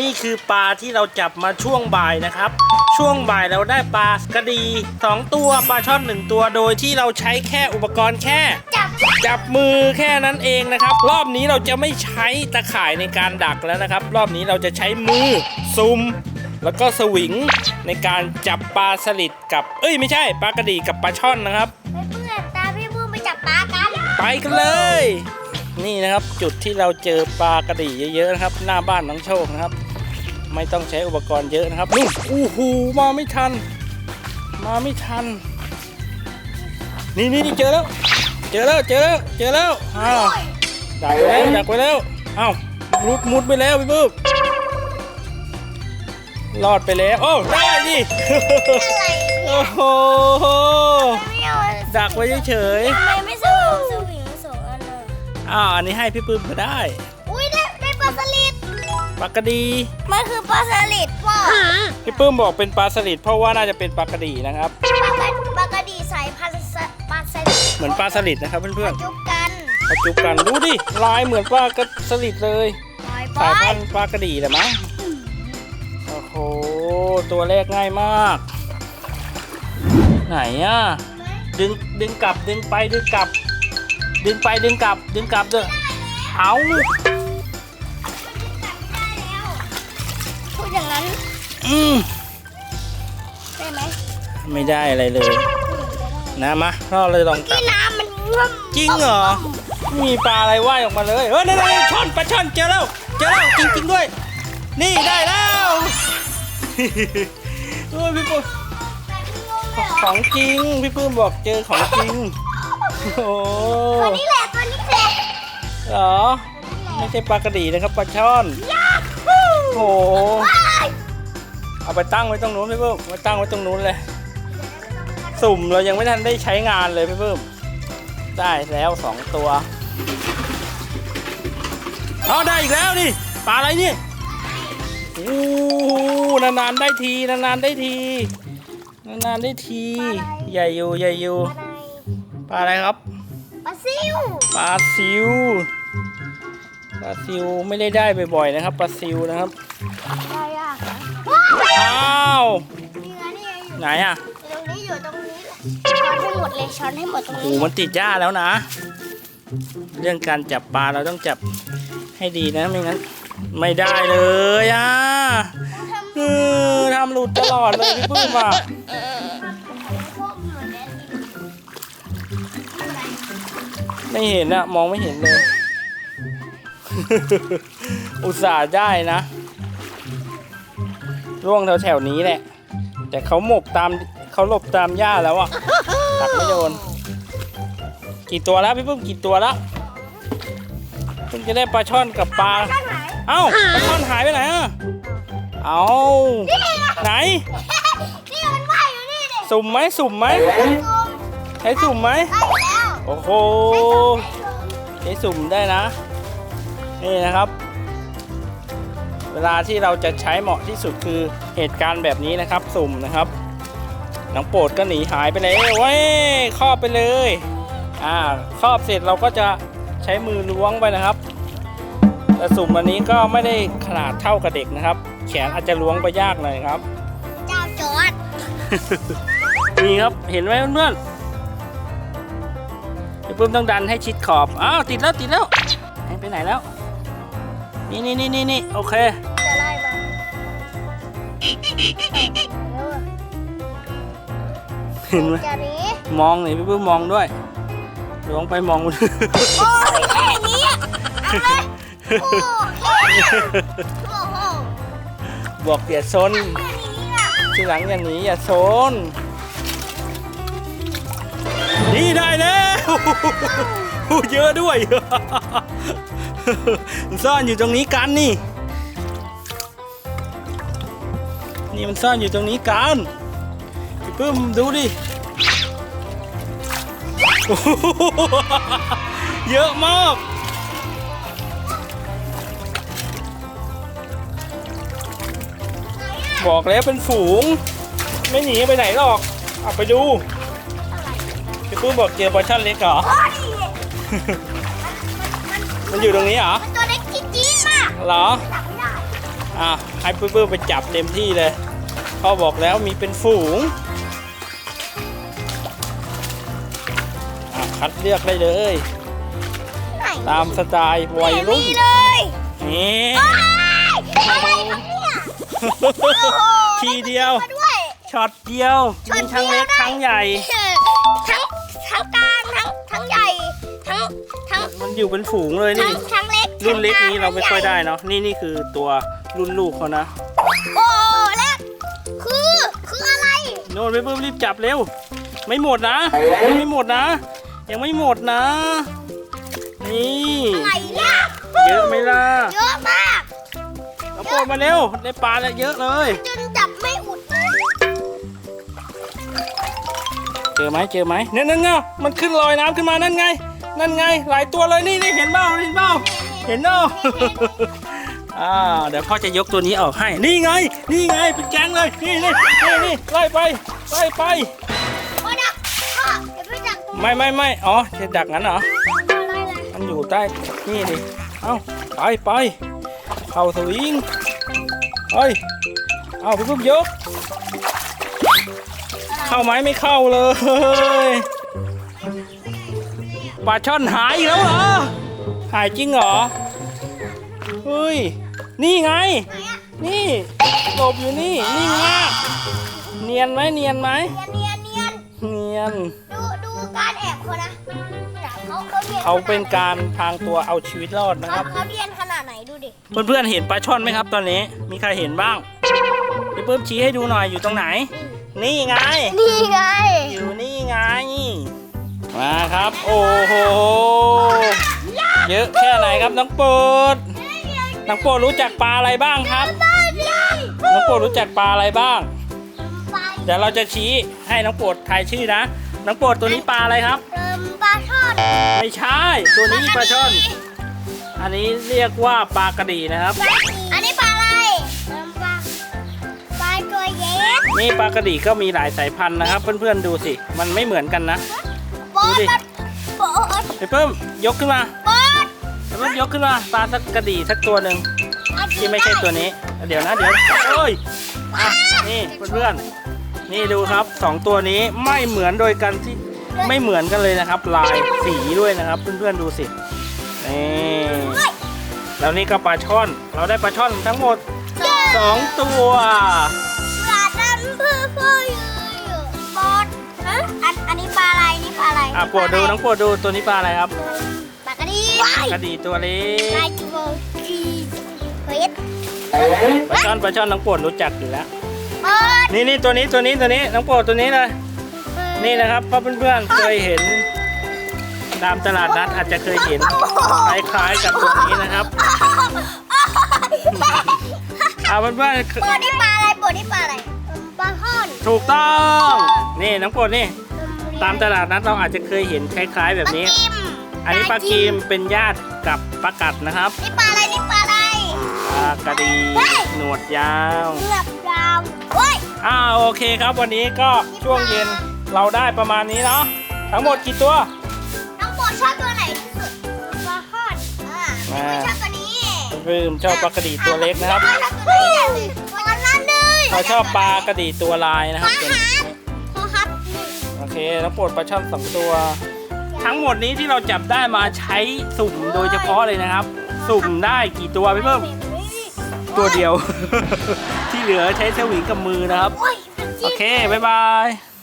นี่คือปลาที่เราจับมาช่วงบ่ายนะครับ ช่วงบ่ายเราได้ปลากระดีสองตัวปลาช่อนหนึ่งตัวโดยที่เราใช้แค่อุปกรณ์แค่ จับจับมือแค่นั้นเองนะครับ รอบนี้เราจะไม่ใช้ตะข่ายในการดักแล้วนะครับ รอบนี้เราจะใช้มือซุมแล้วก็สวิงในการจับปลาสลิดกับ เอ้ยไม่ใช่ปลากระดีกับปลาช่อนนะครับ ไปเพื่อนตามพี่บูมไปจับปลากันไปกันเลย นี่นะครับจุดที่เราเจอปลากระดีเยอะๆนะครับ หน้าบ้านน้องโชคนะครับ ไม่ต้องใช้อุปกรณ์เยอะนะครับนี่อู้หูมาไม่ทัน มาไม่ทันนี่นี่นี่เจอแล้ว เจอแล้วเจอแล้วเจอแล้วอ้าวดักไว้แล้วดักไว้แล้วอ้าวมุดมุดไปแล้วพี่ปุ๊บรอดไปแล้วโอ้ได้ดิอะไรโอ้โหไม่เอาดักไว้เฉยทำไมไม่ซื้อสวิงสองอันเลยๆอ้าวอันนี้ให้พี่ปื้มก็ได้อุ้ยได้ได้ปลาสลิด ปลากระดีมันคือปลาสลิดว่ะพี่ปื้มบอกเป็นปลาสลิดเพราะว่าน่าจะเป็นปลากระดีนะครับ ปลากระปลากระดีสายพันธุ์สปลาสลิดเหมือนปลาสลิดนะครับเพื่อนจุบกันๆมาจุบกันดูดิลายเหมือนปลากระสลิดเลยปล่อยปสาล่ยอพัยนธุ์ปลากระดีแหละมั้งโอ้โหตัวแรกง่ายมาก ไหนอะดึงดึงกลับดึงไปดึงกลับ ดึงไปดึงกลับ ดึงกลับเด้อเอา อืมได้ไหมไม่ได้อะไรเลย นะมาเราเลยลองกลัที่บน้ำมันร่วมจริงเหรอ มีปลาอะไรว่ายออกมาเลย เฮ้ยนั่นๆช่อนปลาช่อนเจอแล้ว เจอแล้วจริง ๆด้วย นี่ได้แล้ว โอ้ยพี่ปุ้มแต่ที่งงเลยเหรขอองจริง พี่ปุ้มบอกเจอของจริง โอ้ตัวนี้แหละตัวนี้แหละเหรอ ไม่ใช่ปลากระดีนะครับปลาช่อนยาฮูโอ้โหว้าย เอาไปตั้งไว้ตรงนู้นพี่ปุ้มไว้ตั้งไว้ตรงนู้นเลย สุ่มเรายังไม่ทันได้ใช้งานเลยพี่ปุ้มได้แล้วสองตัวเอาได้อีกแล้วนี่ปลาอะไรนี่โอ้โหนานๆได้ทีนานๆได้ทีนานๆได้ทีใหญ่อยู่ใหญ่อยู่ปลาอะไรครับปลาซิวปลาซิวปลาซิวไม่ได้ได้บ่อยๆนะครับปลาซิวนะครับาวนี่ไงนี่ไงอยู่ไหนอะตรงนี้อยู่ตรงนี้ช้อนให้หมดเลยช้อนให้หมดตรงโอ้นี้มันติดหญ้าแล้วนะ เรื่องการจับปลาเราต้องจับให้ดีนะไม่งั้น ไม่ได้เลยอะเออทำหลุดตลอดเลยพี่ปื้มอะไม่เห็นอะมองไม่เห็นเลย อุตส่าห์ได้นะ ร่วงแถวแถวๆนี้แหละ แต่เขาหมกตามเขาหลบตามหญ้าแล้วอะตักไม่โดน กี่ตัวแล้วพี่ปุ้มกี่ตัวแล้วเพิ่งจะได้ปลาช่อนกับปลา เอ้าปลาช่อนหายไปไหนอะเอาไหนนี่มันว่ายอยู่นี่ดิสุ่มไหมสุ่มไหมใช้สุ่มไหมได้อยู่แล้วโอ้โหใช้สุ่มได้นะ นี่นะครับ เวลาที่เราจะใช้เหมาะที่สุดคือเหตุการณ์แบบนี้นะครับ สุ่มนะครับน้องโปรดก็หนีหายไปเลยเว้ยครอบไปเลยอ่าครอบเสร็จเราก็จะใช้มือล้วงไปนะครับ แต่สุ่มอันนี้ก็ไม่ได้ขนาดเท่ากับเด็กนะครับ แขนอาจจะล้วงไปยากหน่อยครับ เจ้าจอดนี่ครับเห็นไหมเพื่อนๆพี่ปุ้มต้องดันให้ชิดขอบอ้าวติดแล้วติดแล้วให้ไปไหนแล้ว นี่นี่นี่นี่นี่โอเค จะไล่มาเห็นไหมจะหนีมองหน่อยพี่ปุ้มมองด้วยล้วงไปมองโอ้ยแค่นี้อะเอาเลยโอ้แค่นี้อะโอ้โหบอกอย่าซนแค่นี้อะทีหลังอย่าหนีอย่าซนนี่ได้แล้วเยอะด้วยมัน ซ่อนอยู่ตรงนี้กันนี่ นี่มันซ่อนอยู่ตรงนี้กันพี่ปื้มดูดิ เยอะมากบอกแล้วเป็นฝูง ไม่หนีไปไหนหรอก เอาไปดูพี่ปื้มบอกเจอปลาช่อนเล็กเหรอ มันอยู่ตรงนี้เหรอ มันตัวเล็กจี๊ดๆมากเหรอ จับไม่ได้อะให้เพื่อนๆไปจับเต็มที่เลย พ่อบอกแล้วมีเป็นฝูง อะคัดเลือกได้เลย ไหนตามสไตล์วัยรุ่น นี่เลยนี่โอ้ยอะไรครับเนี่ยโอ้โหทีเดียวมาด้วยช็อตเดียวช็อมีตทั้งเดียวเล็กได้ทั้งใหญ่ทั้ง อยู่เป็นฝูงเลยทั้นี่ งทั้งเล็กรุ่นเล็กทั้งนี้เราไม่ค่อยได้ทั้งใหญ่เนาะ นี่นี่คือตัวรุ่นลูกเขานะ โอ้แล้วคือคืออะไรโน่นไปเพิ่มรีบจับเร็ว ไม่หมดนะ ยังไม่หมดนะ ยังไม่หมดนะ นี่ อะไรเนี่ยเยอะไหมล่ะเยอะมาก เอาโปรดมาเร็วได้ปลาแล้วเยอะเลย จนจับไม่อุดเลยเจอไหมเจอไหมนั่นนั่นไงมันขึ้นลอยน้ำขึ้นมานั่นไง นั่นไงหลายตัวเลยนี่นี่เห็นเปล่าเห็นเปล่าเห็นเนาะอ่าเดี๋ยวพ่อจะยกตัวนี้ออกให้ นี่ไง นี่ไงเป็นแก๊งเลย นี่นี่นี่นี่ไล่ไปไล่ไปพ่อดักพ่อเดี๋ยวไปดักตรงไม่ไม่ไม่อ๋อจะดักงั้นเหรอ อะไรล่ะมันอยู่ใต้นี่ดิ เอ้าไปไปเข้าสวิงเฮ้ย เอาพี่ปุ๊บยก เข้าไหมไม่เข้าเลย ปลาช่อนหายอีกแล้วเหรอ หายจริงเหรอ เฮ้ย นี่ไงไหนอะนี่หลบอยู่นี่นิ่งมากเนียนไหมเนียนไหมเนียนเนียนเนียนเนียนดูดูการแอบเขานะเนี่ยเขาเขาเรียนเขาเป็นการพรางตัวเอาชีวิตรอดนะคเขารับ เขาเรียนขนาดไหนดูดิ เพื่อนๆเห็นปลาช่อนไหมครับตอนนี้ มีใครเห็นบ้างพี่เพิ่มชี้ให้ดูหน่อยอยู่ตรงไหน นี่ไง นี่ไง อยู่นี่ไง มาครับ โอ้โห เยอะแค่ไหนครับน้องโปรดน้องโปรดรู้จักปลาอะไรบ้างครับ น้องโปรดรู้จักปลาอะไรบ้างไปเดี๋ยวเราจะชี้ให้น้องโปรดทายชื่อนะ น้องโปรดตัวนี้ปลาอะไรครับเติมปลาทอดไม่ใช่ ตัวนี้ปลาช่อน อันนี้เรียกว่าปลากระดีนะครับ อันนี้ปลาอะไรเติมปลาปลาตัวเย็ดนี่ปลากระดีก็มีหลายสายพันธุ์นะครับ เพื่อนๆดูสิ มันไม่เหมือนกันนะโป๊ ดดูดิโป๊ดไปเพิ่มยกขึ้นมาโป๊ดไปเพิ่มยกขึ้นมาปลาสักกระดีสักตัวหนึ่งที่ไม่ใช่ตัวนี้ เดี๋ยวนะเดี๋ยวเอ้ยอะนี่เพื่อนๆนี่ดูครับสองตัวนี้ไม่เหมือนโดยกันที่ไม่เหมือนกันเลยนะครับ ลายสีด้วยนะครับ เพื่อนๆดูสินี่แล้วนี่ก็ปลาช่อน เราได้ปลาช่อนทั้งหมดสองตัวปลาดำเพื่อเพื่ออยู่โป๊ดฮะอันอันนี้ปลาอะไรนี่ ปลาอะไรอะปวดดูน้องปวดดูตัวนี้ปลาอะไรครับปลากระดีกระดีตัวเล็ปลากจูโบจีเฮ้ยปลาช่อนปลาช่อนน้องปวดรู้จักอยู่แล้วโป๊ดนี่นี่ตัวนี้ตัวนี้ตัวนี้น้องโปรดตัวนี้เลยนี่นะครับเพราะเพื่อนๆเคยเห็น ตามตลาดนัดอาจจะเคยเห็นคล้ายๆกับตัวนี้นะครับเอาเพื่อนๆโป๊ดนี่ปลาอะไรโป๊ดนี่ปลาอะไรปลาห่อนถูกต้องนี่น้องโปรดนี่ ตามตลาดนัดเราอาจจะเคยเห็นคล้าย ๆ แบบนี้กิมอันนี้ปลากีมเป็นญาติกับปลากัดนะครับนี่ปลาอะไรนี่ปลาอะไรปลากระดีหนวดยาวเหลือบดาวเฮ้ยอ่าโอเคครับวันนี้ก็ช่วงเย็นเราได้ประมาณนี้เนาะทั้งหมดกี่ตัวน้องโปรดชอบตัวไหนที่สุดปลาห่อนอ่าไม่ชอบตัวนี้เพิ่มชอบปลากระดีตัวเล็กนะครับชอบตัวนี้เลยตัวนั้นเลยเขาชอบปลากระดีตัวลายนะครับขอเป็นครับขอครับโอเคแล้วโปรดปลาช่อนสองตัว ทั้งหมดนี้ที่เราจับได้มาใช้สุ่มโดยเฉพาะเลยนะครับ สุ่มได้กี่ตัวพี่เพิ่มตัวเดียว ที่เหลือใช้สวิงกับมือนะครับ โอ้ยโอเค บ๊ายบาย